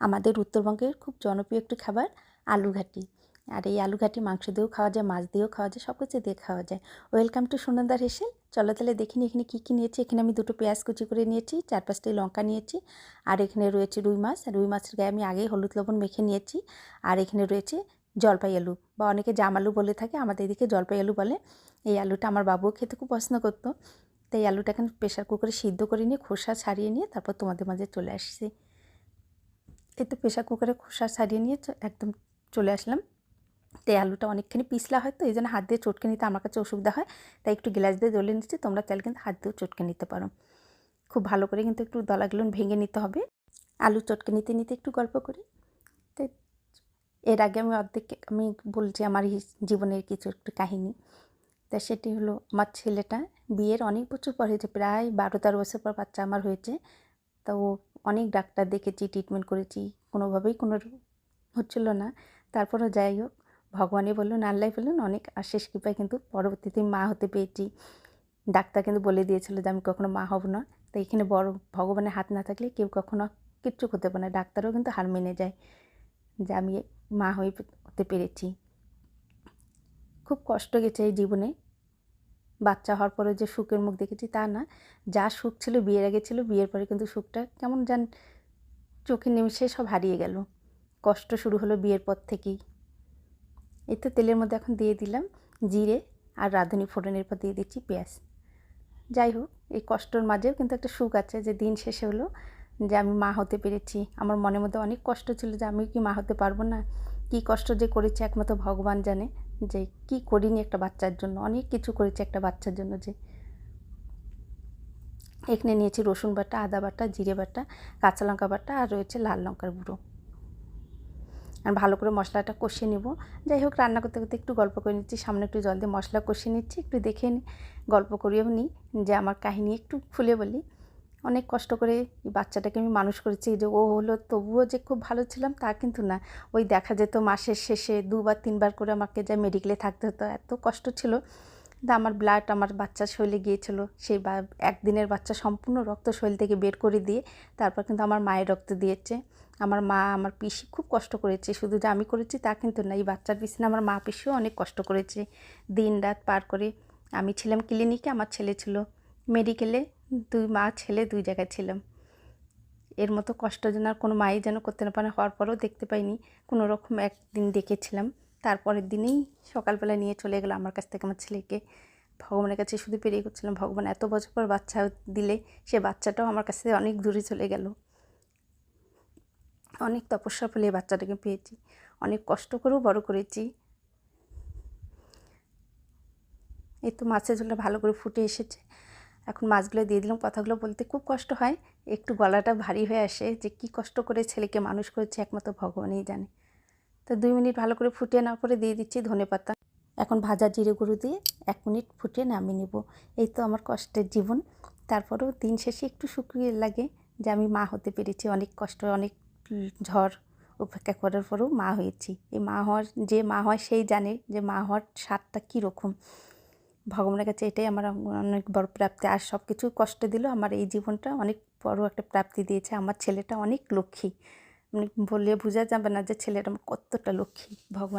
আমাদের উত্তরবঙ্গের খুব জনপ্রিয় একটি খাবার আলু ঘাটি আর এই আলু ঘাটি মাংস দিয়েও খাওয়া যায়, মাছ দিয়েও খাওয়া যায়, সব কিছু দিয়ে খাওয়া যায়। ওয়েলকাম টু সুনন্দার হেসেল। চলো তাহলে দেখিনি এখানে কী কী নিয়েছি। এখানে আমি দুটো পেঁয়াজ কুচি করে নিয়েছি, চার পাঁচটি লঙ্কা নিয়েছি, আর এখানে রয়েছে রুই মাছ। রুই মাছের গায়ে আমি আগেই হলুদ লবণ মেখে নিয়েছি। আর এখানে রয়েছে জলপাই আলু বা অনেকে জাম আলু বলে থাকে, আমাদের এদিকে জলপাই আলু বলে। এই আলুটা আমার বাবুও খেতে খুব পছন্দ করতো। তাই আলুটা এখন প্রেশার কুকারে সিদ্ধ করে নিয়ে খোসা ছাড়িয়ে নিয়ে তারপর তোমাদের মাঝে চলে আসছি। এই তো প্রেশার কুকারে খোসা ছাড়িয়ে নিয়ে একদম চলে আসলাম। তো এই আলুটা অনেকখানি পিছলা হয় তো, এই জন্য হাত দিয়ে চটকে নিতে আমার কাছে অসুবিধা হয়। তাই একটু গ্লাস দিয়ে দলে নিচ্ছি, তোমরা চাইলে কিন্তু হাত দিয়েও চটকে নিতে পারো। খুব ভালো করে কিন্তু একটু দলাগুলো ভেঙে নিতে হবে। আলু চটকে নিতে নিতে একটু গল্প করি। তো এর আগে আমি অর্ধেক আমি বলছি আমার জীবনের কিছু একটু কাহিনী। তা সেটি হলো, আমার ছেলেটা বিয়ের অনেক বছর পর হয়েছে, প্রায় বারো তেরো বছর পর বাচ্চা আমার হয়েছে। তো অনেক ডাক্তার দেখেছি ট্রিটমেন্ট করেছি, কোনোভাবেই কোনো হচ্ছিল না। তারপরও যাই হোক, ভগবানই বললেন আল্লাহ বললেন অনেক আশেষ কৃপায় কিন্তু পরবর্তীতে মা হতে পেরেছি। ডাক্তার কিন্তু বলে দিয়েছিল যে, আমি কখনো মা হব না। তো এখানে বড় ভগবানের হাত না থাকলে কেউ কখনো কিচ্ছু করতে পারে না। ডাক্তারও কিন্তু হার মেনে যায় যে, আমি মা হয়ে হতে পেরেছি। খুব কষ্ট গেছে এই জীবনে। বাচ্চা হওয়ার পরে যে সুখের মুখ দেখেছি তা না। যা সুখ ছিল, বিয়ের আগে ছিল, বিয়ের পরে কিন্তু সুখটা কেমন যান চোখের নিমিষে সব হারিয়ে গেল। কষ্ট শুরু হলো বিয়ের পর থেকেই। এই তো তেলের মধ্যে এখন দিয়ে দিলাম জিরে আর রাঁধুনি ফোড়নের পর দিয়ে দিচ্ছি পেঁয়াজ। যাই হোক, এই কষ্টর মাঝেও কিন্তু একটা সুখ আছে যে দিন শেষে হলো যে আমি মা হতে পেরেছি। আমার মনের মধ্যে অনেক কষ্ট ছিল যে আমি কি মা হতে পারব না। কি কষ্ট যে করেছে একমাত্র ভগবান জানে যে কি করিনি একটা বাচ্চার জন্য, অনেক কিছু করেছি একটা বাচ্চার জন্য যে। এখানে নিয়েছি রসুন বাটা, আদা বাটা, জিরে বাটা, কাঁচা লঙ্কা বাটা আর রয়েছে লাল লঙ্কার গুঁড়ো। আর ভালো করে মশলাটা কষিয়ে নেব। যাই হোক, রান্না করতে করতে একটু গল্প করে নিচ্ছি। সামনে একটু জল দিয়ে মশলা কষিয়ে নিচ্ছি, একটু দেখে নিই গল্প করিয়েও নিই যে আমার কাহিনী একটু খুলে বলি। অনেক কষ্ট করে এই বাচ্চাটাকে আমি মানুষ করেছি। যে ও হলো, তবুও যে খুব ভালো ছিলাম তা কিন্তু না। ওই দেখা যেত মাসের শেষে দুবার, তিনবার করে আমাকে যা মেডিকেলে থাকতে হতো, এত কষ্ট ছিল। কিন্তু আমার ব্লাড আমার বাচ্চার শরীরে গিয়েছিল। সেই বা, একদিনের বাচ্চা সম্পূর্ণ রক্ত শরীর থেকে বের করে দিয়ে তারপর কিন্তু আমার মায়ের রক্ত দিয়েছে। আমার মা, আমার পিসি খুব কষ্ট করেছে। শুধু যে আমি করেছি তা কিন্তু না, এই বাচ্চার পিছনে আমার মা পিসিও অনেক কষ্ট করেছে। দিন রাত পার করে আমি ছিলাম ক্লিনিকে আমার ছেলে ছিল মেডিকেলে দুই মা ছেলে দুই জায়গায় ছিলাম। এর মতো কষ্ট যেন আর কোনো মাই যেন করতে না পারে হওয়ার পরেও দেখতে পাইনি। কোনো রকম একদিন দেখেছিলাম। তারপরের দিনেই সকালবেলা নিয়ে চলে গেলো আমার কাছ থেকে আমার ছেলেকে। ভগবানের কাছে শুধু পেরিয়ে করছিলাম, ভগবান, এত বছর পর বাচ্চা দিলে সে বাচ্চাটাও আমার কাছ থেকে অনেক দূরে চলে গেল। অনেক তপস্যা ফলে বাচ্চাটাকে পেয়েছি। অনেক কষ্ট করেও বড় করেছি। এই তো মাছের ঝোলটা ভালো করে ফুটে এসেছে। এখন মাছগুলো দিয়ে দিলাম। কথাগুলো বলতে খুব কষ্ট হয়। একটু গলাটা ভারী হয়ে আসে যে কি কষ্ট করে ছেলেকে মানুষ করেছে, একমাত্র ভগবানই জানে। তো দুই মিনিট ভালো করে ফুটিয়ে না পরে দিয়ে দিচ্ছি ধনে পাতা। এখন ভাজা জিরে গুঁড়ো দিয়ে এক মিনিট ফুটিয়ে নামিয়ে নেব। এই তো আমার কষ্টের জীবন। তারপরেও দিন শেষে একটু শুকিয়ে লাগে যে আমি মা হতে পেরেছি। অনেক কষ্ট, অনেক ঝড় উপেক্ষা করার পরেও মা হয়েছি। এই মা হওয়ার, যে মা হয় সেই জানে যে মা হওয়ার স্বাদটা কীরকম। ভগবানের কাছে এটাই আমার অনেক বড় প্রাপ্তি। আর সব কিছু কষ্ট দিল, আমার এই জীবনটা অনেক বড় একটা প্রাপ্তি দিয়েছে। আমার ছেলেটা অনেক লক্ষ্মী। মানে বললে বোঝা যাবে না যে ছেলেটা আমার কতটা লক্ষ্মী ভগবান